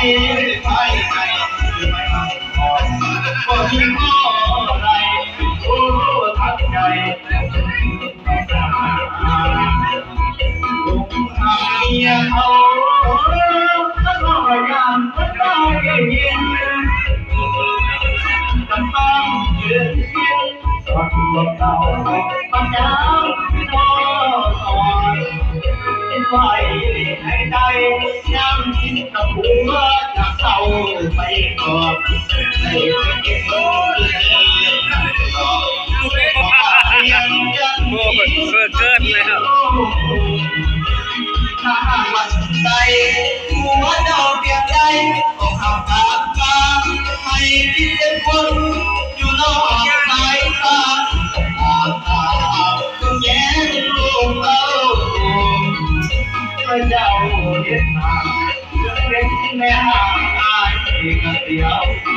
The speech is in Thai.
ำเอาไว้ภายในคือไม่ทำก่อนก็มีข้อใดโอ้ทักใจลูกหาเมียเขาก็รอยามก็ได้ยินมันต้องยืนเสียงฟังลมเก่าปัญญาที่ กับหัวจากเศร้าไปก่อนให้เก็บเงินก่อนยังจะโอ้ยเกินเกินแล้วถ้าวันใดหัวเจ้าเปลี่ยนใจต้องเข้าตามมาให้ที่เป็นคนอยู่นอกสายตาตาตาต้องแย้งลูกเราพระเจ้าเด็ดขาง เล็กแม่